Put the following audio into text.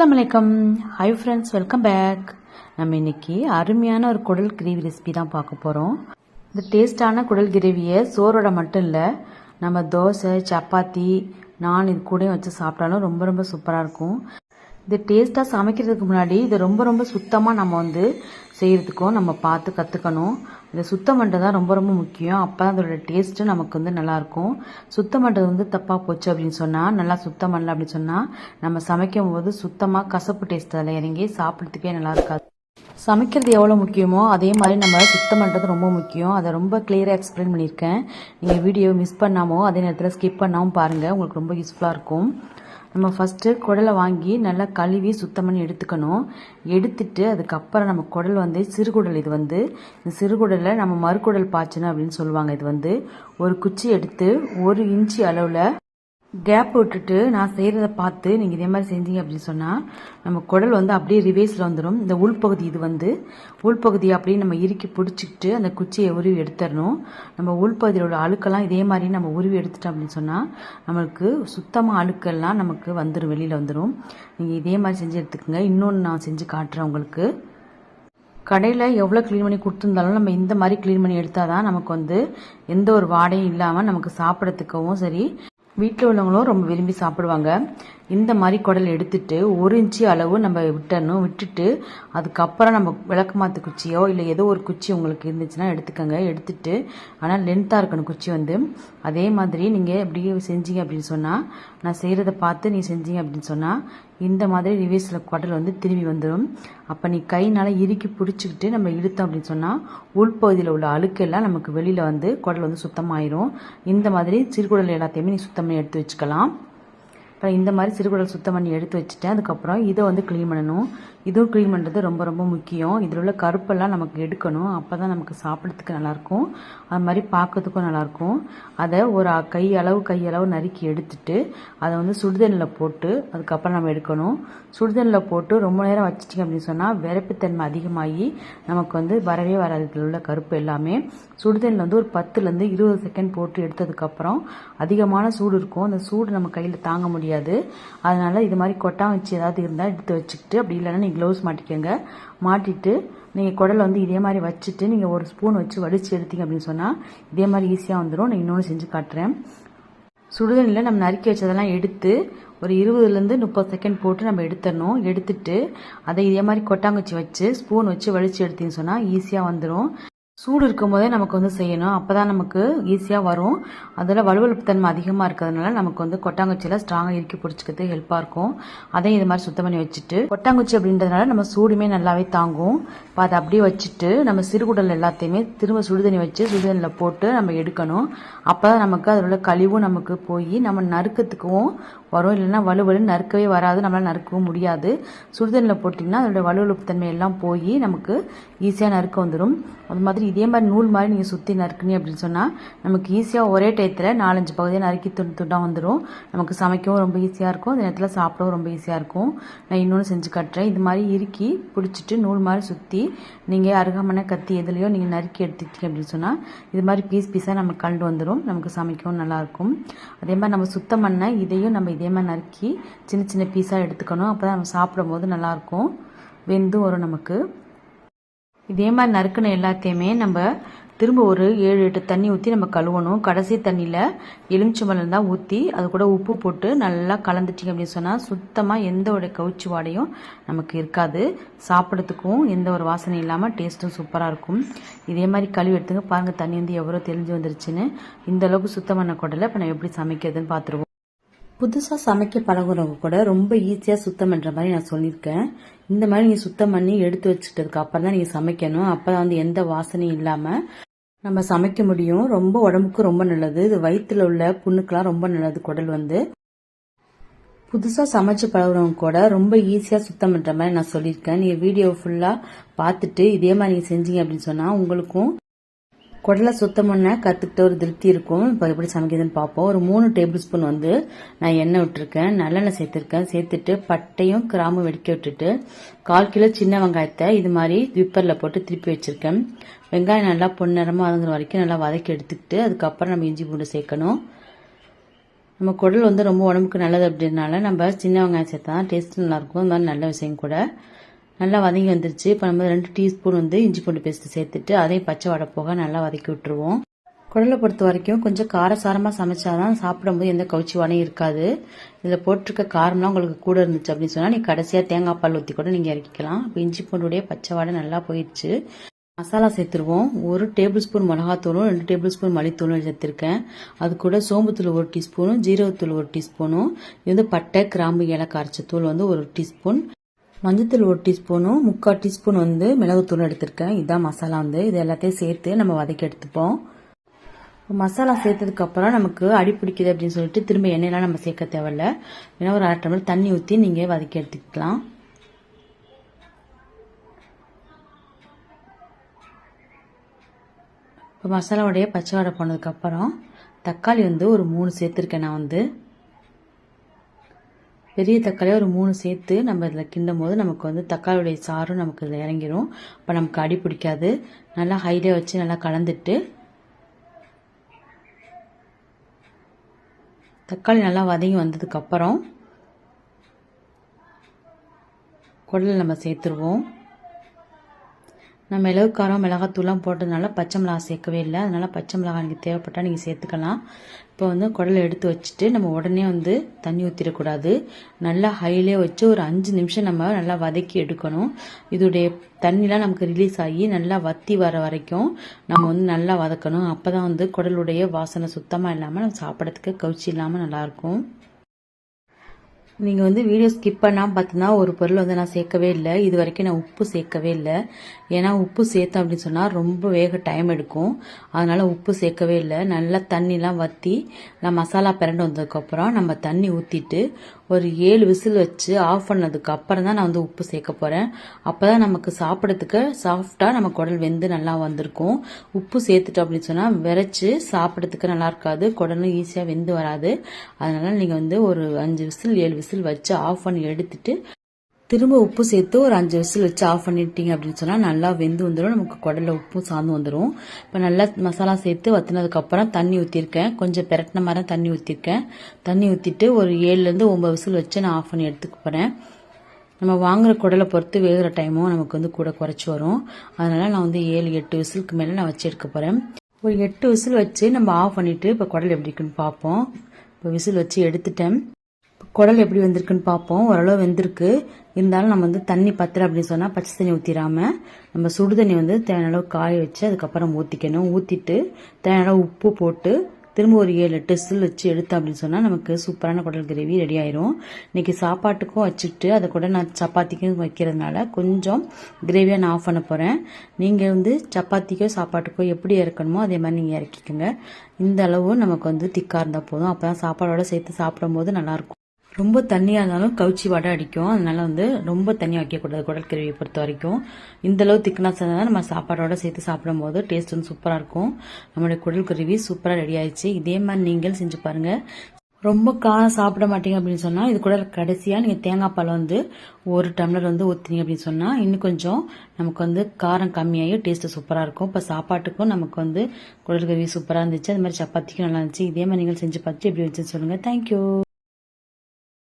அஸ்லாம் வலைக்கம் hi friends welcome back நம்ம இன்னைக்கு அருமையான ஒரு குடல் கிரேவி ரெசிபி தான் பார்க்க போகிறோம் இந்த டேஸ்டான குடல் கிரேவியை சோறோட மட்டும் இல்லை நம்ம தோசை சப்பாத்தி நான் இது கூடயும் வச்சு சாப்பிட்டாலும் ரொம்ப ரொம்ப சூப்பராக இருக்கும். இது டேஸ்ட்டாக சமைக்கிறதுக்கு முன்னாடி இது ரொம்ப ரொம்ப சுத்தமாக நம்ம வந்து செய்கிறதுக்கும் நம்ம பார்த்து கற்றுக்கணும் இந்த சுத்தம் பண்ணுறது தான் ரொம்ப ரொம்ப முக்கியம். அப்போ தான் அதோட டேஸ்ட்டு நமக்கு வந்து நல்லாயிருக்கும் சுத்தம் பண்ணுறது வந்து தப்பாக போச்சு அப்படின்னு சொன்னால் நல்லா சுத்தம் பண்ணல அப்படின்னு சொன்னால் நம்ம சமைக்கும் போது சுத்தமாக கசப்பு டேஸ்ட் அதில் இறங்கி சாப்பிட்றதுக்கே நல்லா இருக்காது. சமைக்கிறது எவ்வளோ முக்கியமோ அதே மாதிரி நம்ம சுத்தம் பண்ணுறது ரொம்ப முக்கியம். அதை ரொம்ப கிளியராக எக்ஸ்பிளைன் பண்ணியிருக்கேன். நீங்கள் வீடியோ மிஸ் பண்ணாமோ அதே நேரத்தில் ஸ்கிப் பண்ணாமல் பாருங்கள் உங்களுக்கு ரொம்ப யூஸ்ஃபுல்லாக இருக்கும். நம்ம ஃபஸ்ட்டு குடலை வாங்கி நல்லா கழுவி சுத்தம் பண்ணி எடுத்துக்கணும். எடுத்துட்டு அதுக்கப்புறம் நம்ம குடல் வந்து சிறுகுடல் இது வந்து இந்த சிறுகுடலை நம்ம மறுகுடல் பாய்ச்சணும் அப்படின்னு சொல்லுவாங்க. இது வந்து ஒரு குச்சி எடுத்து ஒரு இன்ச்சு அளவில் கேப் விட்டுட்டு நான் செய்கிறத பார்த்து நீங்கள் இதே மாதிரி செஞ்சீங்க அப்படின்னு சொன்னால் நம்ம குடல் வந்து அப்படியே ரிவேஸில் வந்துடும் இந்த உள்பகுதி இது வந்து உள்பகுதியை அப்படியே நம்ம இறுக்கி பிடிச்சிக்கிட்டு அந்த குச்சியை உருவி எடுத்துடணும் நம்ம உள்பகுதியில் உள்ள அழுக்கெல்லாம் இதே மாதிரி நம்ம உருவி எடுத்துட்டோம் அப்படின்னு சொன்னால் நம்மளுக்கு சுத்தமாக அழுக்கெல்லாம் நமக்கு வந்துடும் வெளியில் வந்துடும் நீங்கள் இதே மாதிரி செஞ்சு எடுத்துக்கோங்க. இன்னொன்று நான் செஞ்சு காட்டுறேன் உங்களுக்கு. கடையில் எவ்வளோ க்ளீன் பண்ணி கொடுத்துருந்தாலும் நம்ம இந்த மாதிரி க்ளீன் பண்ணி எடுத்தால் தான் நமக்கு வந்து எந்த ஒரு வாடையும் இல்லாமல் நமக்கு சாப்பிட்றதுக்கவும் சரி வீட்டில் உள்ளவங்களும் ரொம்ப விரும்பி சாப்பிடுவாங்க. இந்த மாதிரி குடல் எடுத்துட்டு ஒரு இன்ச்சு அளவு நம்ம விட்டணும் விட்டுட்டு அதுக்கப்புறம் நம்ம விளக்கு மாற்று குச்சியோ இல்லை ஏதோ ஒரு குச்சி உங்களுக்கு இருந்துச்சுன்னா எடுத்துக்கோங்க. எடுத்துட்டு ஆனால் லென்த்தாக இருக்கணும் குச்சி வந்து. அதே மாதிரி நீங்கள் எப்படி செஞ்சீங்க அப்படின்னு சொன்னால் நான் செய்கிறத பார்த்து நீ செஞ்சீங்க அப்படின்னு சொன்னால் இந்த மாதிரி ரிவேஸில் குடல் வந்து திரும்பி வந்துடும் அப்போ நீ கைனால் இறுக்கி பிடிச்சிக்கிட்டு நம்ம இழுத்தோம் அப்படின்னு சொன்னால் உள்பகுதியில் உள்ள அழுக்கெல்லாம் நமக்கு வெளியில் வந்து குடல் வந்து சுத்தமாயிரும். இந்த மாதிரி சிறுகுடல் எல்லாத்தையுமே நீ சுத்தம் பண்ணி எடுத்து வச்சுக்கலாம். அப்புறம் இந்த மாதிரி சிறுகுடல் சுத்தம் பண்ணி எடுத்து வச்சுட்டேன். அதுக்கப்புறம் இதை வந்து க்ளீன் பண்ணணும். இதுவும் க்ளீன் பண்ணுறது ரொம்ப ரொம்ப முக்கியம். இதில் உள்ள கருப்பெல்லாம் நமக்கு எடுக்கணும். அப்போ தான் நமக்கு சாப்பிட்றதுக்கு நல்லாயிருக்கும். அது மாதிரி பார்க்கறதுக்கும் நல்லாயிருக்கும். அதை ஒரு கை அளவு கை அளவு நறுக்கி எடுத்துட்டு அதை வந்து சுடுதண்ணில் போட்டு அதுக்கப்புறம் நம்ம எடுக்கணும். சுடுதண்ணில் போட்டு ரொம்ப நேரம் வச்சிட்டிங்க அப்படின்னு சொன்னால் விரப்புத்தன்மை அதிகமாகி நமக்கு வந்து வரவே வராது. இதில் உள்ள கருப்பு எல்லாமே. சுடுதண்ணில் வந்து ஒரு பத்துலேருந்து இருபது செகண்ட் போட்டு எடுத்ததுக்கப்புறம் அதிகமான சூடு இருக்கும். அந்த சூடு நம்ம கையில் தாங்க முடியாது. அதனால் இது மாதிரி கொட்டான் வச்சு ஏதாவது இருந்தால் எடுத்து வச்சுக்கிட்டு அப்படி இல்லைன்னா நீங்கள் க்ளவுஸ் மாட்டிக்கோங்க. மாட்டிட்டு நீங்கள் குடலை வந்து இதே மாதிரி வச்சுட்டு நீங்கள் ஒரு ஸ்பூன் வச்சு வடித்து எடுத்தீங்க அப்படின்னு சொன்னால் இதே மாதிரி ஈஸியாக வந்துடும் நான் இன்னொன்று செஞ்சு காட்டுறேன். சுடுதண்ணில் நம்ம நறுக்கி வச்சதெல்லாம் எடுத்து ஒரு இருபதுலேருந்து முப்பது செகண்ட் போட்டு நம்ம எடுத்துடணும். எடுத்துட்டு அதை இதே மாதிரி கொட்டாங்குச்சி வச்சு ஸ்பூன் வச்சு வலிச்சு எடுத்தீங்கன்னு சொன்னால் ஈஸியாக வந்துடும் சூடு இருக்கும் போதே நமக்கு வந்து செய்யணும். அப்போ தான் நமக்கு ஈஸியாக வரும். அதில் வலுவழுப்பு தன்மை அதிகமாக இருக்கிறதுனால நமக்கு வந்து கொட்டாங்குச்சியில் ஸ்ட்ராங்காக இறுக்கி பிடிச்சிக்கிறது ஹெல்ப்பாக இருக்கும். அதையும் இது மாதிரி சுத்தம் பண்ணி வச்சுட்டு கொட்டாங்குச்சி அப்படின்றதுனால நம்ம சூடுமே நல்லாவே தாங்கும். இப்போ அதை அப்படியே வச்சுட்டு நம்ம சிறுகுடல் எல்லாத்தையுமே திரும்ப சுடுதண்ணி வச்சு சுடுதண்ணியில் போட்டு நம்ம எடுக்கணும். அப்போ தான் நமக்கு அதில் உள்ள கழிவும் நமக்கு போய் நம்ம நறுக்கத்துக்கும் வரும். இல்லைன்னா வலுவலு நறுக்கவே வராது. நம்மளால் நறுக்கவும் முடியாது. சுடுதண்ணில் போட்டிங்கன்னா அதோட வலுவலுப்பு தன்மை எல்லாம் போய் நமக்கு ஈஸியாக நறுக்க வந்துடும் அது மாதிரி இதே மாதிரி நூல் மாதிரி நீங்கள் சுற்றி நறுக்குனி அப்படின்னு சொன்னால் நமக்கு ஈஸியாக ஒரே டயத்தில் நாலஞ்சு பகுதியாக நறுக்கி துண்டு துண்டாக வந்துடும் நமக்கு சமைக்கவும் ரொம்ப ஈஸியாக இருக்கும். அந்த நேரத்தில் சாப்பிடவும் ரொம்ப ஈஸியாக இருக்கும். நான் இன்னொன்று செஞ்சு கட்டுறேன். இது மாதிரி இறுக்கி பிடிச்சிட்டு நூல் மாதிரி சுற்றி நீங்கள் அருகாமனை கத்தி எதுலையோ நீங்கள் நறுக்கி எடுத்துக்கிட்டீங்க அப்படின்னு சொன்னால் இது மாதிரி பீஸ் பீஸாக நமக்கு கண்டு வந்துடும் நமக்கு சமைக்கவும் நல்லாயிருக்கும் அதே மாதிரி நம்ம சுத்தம் பண்ண இதையும் நம்ம இதே மாதிரி நறுக்கி சின்ன சின்ன பீஸாக எடுத்துக்கணும். அப்போ தான் நம்ம சாப்பிடும்போது நல்லாயிருக்கும். வெந்து வரும் நமக்கு. இதே மாதிரி நறுக்கின எல்லாத்தையுமே நம்ம திரும்ப ஒரு ஏழு எட்டு தண்ணி ஊற்றி நம்ம கழுவணும். கடைசி தண்ணியில் எலுமிச்சம்பழம் தான் ஊற்றி அது கூட உப்பு போட்டு நல்லா கலந்துட்டிங்க அப்படின்னு சொன்னால் சுத்தமாக எந்த ஒரு கவுச்சி வாடையும் நமக்கு இருக்காது. சாப்பிட்றதுக்கும் எந்த ஒரு வாசனை இல்லாமல் டேஸ்ட்டும் சூப்பராக இருக்கும். இதே மாதிரி கழுவி எடுத்துங்க. பாருங்கள் தண்ணி வந்து எவ்வளோ தெளிஞ்சு வந்துருச்சுன்னு. இந்த அளவுக்கு சுத்தம் பண்ண குடலை இப்போ நான் எப்படி சமைக்கிறதுன்னு பார்த்துருவோம் புதுசாக சமைக்க பழகுறவங்க கூட ரொம்ப ஈஸியாக சுத்தம் பண்ணுற மாதிரி நான் சொல்லியிருக்கேன். இந்த மாதிரி நீங்கள் சுத்தம் பண்ணி எடுத்து வச்சுட்டதுக்கு அப்புறம் தான் நீங்கள் சமைக்கணும். அப்போ தான் வந்து எந்த வாசனையும் இல்லாமல் நம்ம சமைக்க முடியும். ரொம்ப உடம்புக்கு ரொம்ப நல்லது. இது வயிற்றுல உள்ள புண்ணுக்கெல்லாம் ரொம்ப நல்லது குடல் வந்து. புதுசாக சமைச்சு பழகுறவங்க கூட ரொம்ப ஈஸியாக சுத்தம் பண்ணுற மாதிரி நான் சொல்லியிருக்கேன். நீங்கள் வீடியோ ஃபுல்லாக பார்த்துட்டு இதே மாதிரி நீங்கள் செஞ்சீங்க அப்படின்னு சொன்னால் உங்களுக்கும் குடலை சுத்தம் பண்ண கற்றுக்கிட்ட ஒரு திருப்தி இருக்கும். இப்போ எப்படி சமைக்கிறதுன்னு பார்ப்போம். ஒரு மூணு டேபிள் ஸ்பூன் வந்து நான் எண்ணெய் விட்டுருக்கேன். நல்லெண்ணெய் சேர்த்துருக்கேன். சேர்த்துட்டு பட்டையும் கிராமும் வெடிக்க விட்டுட்டு கால் கிலோ சின்ன வெங்காயத்தை இது மாதிரி விப்பரில் போட்டு திருப்பி வச்சுருக்கேன். வெங்காயம் நல்லா பொன்னிறமாக வதங்குற வரைக்கும் நல்லா வதக்கி எடுத்துக்கிட்டு அதுக்கப்புறம் நம்ம இஞ்சி பூண்டு சேர்க்கணும். நம்ம குடல் வந்து ரொம்ப உடம்புக்கு நல்லது அப்படின்றனால நம்ம சின்ன வெங்காயம் சேர்த்தா டேஸ்ட் நல்லாயிருக்கும் இந்த மாதிரி நல்ல விஷயம் கூட. நல்லா வதங்கி வந்துருச்சு. இப்போ நம்ம ரெண்டு டீஸ்பூன் வந்து இஞ்சி பூண்டு பேஸ்ட்டு சேர்த்துட்டு அதையும் பச்சை வடை போக நல்லா வதக்கி விட்டுருவோம். குடலை பொறுத்த வரைக்கும் கொஞ்சம் காரசாரமாக சமைச்சாதான் சாப்பிடும்போது எந்த கவுச்சி வானையும் இருக்காது. இதில் போட்டிருக்க காரம்லாம் உங்களுக்கு கூட இருந்துச்சு அப்படின்னு சொன்னால் நீங்கள் கடைசியாக தேங்காய் பால் ஊற்றி கூட நீங்கள் இறக்கிக்கலாம். இப்போ இஞ்சி பூண்டுடைய பச்சை வாடை நல்லா போயிடுச்சு மசாலா சேர்த்துருவோம். ஒரு டேபிள் ஸ்பூன் மிளகாத்தூளும் ரெண்டு டேபிள் ஸ்பூன் மல்லித்தூளும் சேர்த்துருக்கேன். அது கூட சோம்புத்தூள் ஒரு டீஸ்பூனும் ஜீரகத்தூள் ஒரு டீஸ்பூனும். இது வந்து பட்டை கிராம்பு ஏலக்காய் அரைச்ச தூள் வந்து ஒரு டீஸ்பூன். மஞ்சத்தூள் ஒரு டீஸ்பூனும் முக்கால் டீஸ்பூன் வந்து மிளகுத்தூள் எடுத்திருக்கேன். இதுதான் மசாலா வந்து. இது எல்லாத்தையும் சேர்த்து நம்ம வதக்கி எடுத்துப்போம். மசாலா சேர்த்ததுக்கப்புறம் நமக்கு அடி பிடிக்குது அப்படின்னு சொல்லிட்டு திரும்ப எண்ணெயெல்லாம் நம்ம சேர்க்க தேவையில்ல. ஏன்னா ஒரு அரை டம்ளர் தண்ணி ஊற்றி நீங்கள் வதக்கி எடுத்துக்கலாம். இப்போ மசாலாவுடைய பச்சை வடை போனதுக்கப்புறம் தக்காளி வந்து ஒரு மூணு சேர்த்துருக்கேன் நான் வந்து. பெரிய தக்காளி ஒரு மூணு சேர்த்து நம்ம இதில் கிண்டும் போது நமக்கு வந்து தக்காளியுடைய சாரும் நமக்கு இதில் இறங்கிரும். அப்போ நமக்கு அடி பிடிக்காது. நல்லா ஹைலே வச்சு நல்லா கலந்துட்டு தக்காளி நல்லா வதங்கி வந்ததுக்கப்புறம் குடலை நம்ம சேர்த்துருவோம். நான் மிளகு காரம் மிளகாத்தூள்லாம் போட்டதுனால பச்சை மிளகா சேர்க்கவே இல்லை. அதனால் பச்சை மிளகா நீங்கள் தேவைப்பட்டால் நீங்கள் சேர்த்துக்கலாம். இப்போ வந்து குடலை எடுத்து வச்சுட்டு நம்ம உடனே வந்து தண்ணி ஊற்றிடக்கூடாது நல்லா ஹையிலே வச்சு ஒரு அஞ்சு நிமிஷம் நம்ம நல்லா வதக்கி எடுக்கணும். இதோடைய தண்ணிலாம் நமக்கு ரிலீஸ் ஆகி நல்லா வத்தி வர வரைக்கும் நம்ம வந்து நல்லா வதக்கணும். அப்போ தான் வந்து குடலுடைய வாசனை சுத்தமாக இல்லாமல் நம்ம சாப்பிட்றதுக்கு கவுச்சி இல்லாமல் நல்லாயிருக்கும் நீங்கள் வந்து வீடியோ ஸ்கிப் பண்ணாமல் பார்த்தீங்கன்னா ஒரு பொருள் வந்து நான் சேர்க்கவே இல்லை. இது வரைக்கும் நான் உப்பு சேர்க்கவே இல்லை. ஏன்னா உப்பு சேர்த்தோம் அப்படின்னு சொன்னால் ரொம்ப வேக டைம் எடுக்கும். அதனால் உப்பு சேர்க்கவே இல்லை. நல்லா தண்ணிலாம் வற்றி நான் மசாலா பிறண்டு வந்ததுக்கப்புறம் நம்ம தண்ணி ஊற்றிட்டு ஒரு ஏழு விசில் வச்சு ஆஃப் பண்ணதுக்கு அப்புறம் தான் நான் வந்து உப்பு சேர்க்க போகிறேன் அப்போ தான் நமக்கு சாப்பிட்றதுக்கு சாஃப்டாக நம்ம குடல் வெந்து நல்லா வந்திருக்கும். உப்பு சேர்த்துட்டோம் அப்படின்னு சொன்னால் விரைச்சி சாப்பிட்றதுக்கு நல்லா இருக்காது. குடலும் ஈஸியாக வெந்து வராது. அதனால் நீங்கள் வந்து ஒரு அஞ்சு விசில் ஏழு விசில் வச்சு ஆஃப் பண்ணி எடுத்துட்டு திரும்ப உப்பு சேர்த்து ஒரு அஞ்சு விசில் வச்சு ஆஃப் பண்ணிட்டீங்க அப்படின்னு சொன்னால் நல்லா வெந்து வந்துடும் நமக்கு குடலில் உப்பு சார்ந்து வந்துடும் இப்போ நல்லா மசாலா சேர்த்து வத்தினதுக்கப்புறம் தண்ணி ஊற்றிருக்கேன் கொஞ்சம் பெரட்டின மாதிரி தண்ணி ஊற்றிருக்கேன் தண்ணி ஊற்றிட்டு ஒரு ஏழுலேருந்து ஒம்பது விசில் வச்சு நான் ஆஃப் பண்ணி எடுத்துக்க போகிறேன் நம்ம வாங்குற குடலை பொறுத்து வேகிற டைமும் நமக்கு வந்து கூட குறைச்சி வரும். அதனால் நான் வந்து ஏழு எட்டு விசிலுக்கு மேலே நான் வச்சு எடுக்க போகிறேன் ஒரு எட்டு விசில் வச்சு நம்ம ஆஃப் பண்ணிவிட்டு இப்போ குடல் எப்படி இருக்குன்னு பார்ப்போம். இப்போ விசில் வச்சு எடுத்துட்டேன். குடல் எப்படி வந்திருக்குன்னு பார்ப்போம். ஓரளவு வெந்திருக்கு. இருந்தாலும் நம்ம வந்து தண்ணி பத்திரம் அப்படின்னு சொன்னால் பச்சை தண்ணி ஊற்றிடாமல் நம்ம சுடு தண்ணி வந்து தேவையான அளவு காய வச்சு அதுக்கப்புறம் ஊற்றிக்கணும் ஊற்றிட்டு தேவையான அளவு உப்பு போட்டு திரும்ப ஒரு ஏழு எட்டு சில் வச்சு எடுத்தோம் அப்படின்னு சொன்னால் நமக்கு சூப்பரான குடல் கிரேவி ரெடி ஆயிரும். இன்னைக்கு சாப்பாட்டுக்கும் வச்சுட்டு அதை கூட நான் சப்பாத்திக்கும் வைக்கிறதுனால கொஞ்சம் கிரேவியாக நான் ஆஃப் பண்ண போகிறேன் நீங்கள் வந்து சப்பாத்திக்கோ சாப்பாட்டுக்கோ எப்படி இறக்கணுமோ அதே மாதிரி நீங்கள் இறக்கிக்கோங்க. இந்த அளவு நமக்கு வந்து திக்காக இருந்தால் போதும். அப்போ தான் சாப்பாடோட சேர்த்து சாப்பிடும்போது நல்லாயிருக்கும் ரொம்ப தண்ணியாக இருந்தாலும் கவுச்சி வடை அடிக்கும். அதனால வந்து ரொம்ப தண்ணியாக வைக்கக்கூடாது குடல் கருவியை பொறுத்த வரைக்கும். இந்தளவு திக்னஸ் இருந்தால் நம்ம சாப்பாடோட சேர்த்து சாப்பிடும்போது டேஸ்ட் வந்து சூப்பராக இருக்கும். நம்மளுடைய குடல் கருவி சூப்பராக ரெடி ஆயிடுச்சு. இதே மாதிரி நீங்கள் செஞ்சு பாருங்கள் ரொம்ப காரம் சாப்பிட மாட்டீங்க அப்படின்னு சொன்னால் இது கூட கடைசியாக நீங்கள் தேங்காய் பால் வந்து ஒரு டம்ளர் வந்து ஊற்றினீங்க அப்படின்னு சொன்னால் இன்னும் கொஞ்சம் நமக்கு வந்து காரம் கம்மியாகி டேஸ்ட்டு சூப்பராக இருக்கும். இப்போ சாப்பாட்டுக்கும் நமக்கு வந்து குடல் கருவி சூப்பராக இருந்துச்சு. அது மாதிரி சப்பாத்திக்கும் நல்லா இருந்துச்சு. இதே மாதிரி நீங்கள் செஞ்சு பார்த்து எப்படி வச்சு சொல்லுங்கள் தேங்க்யூ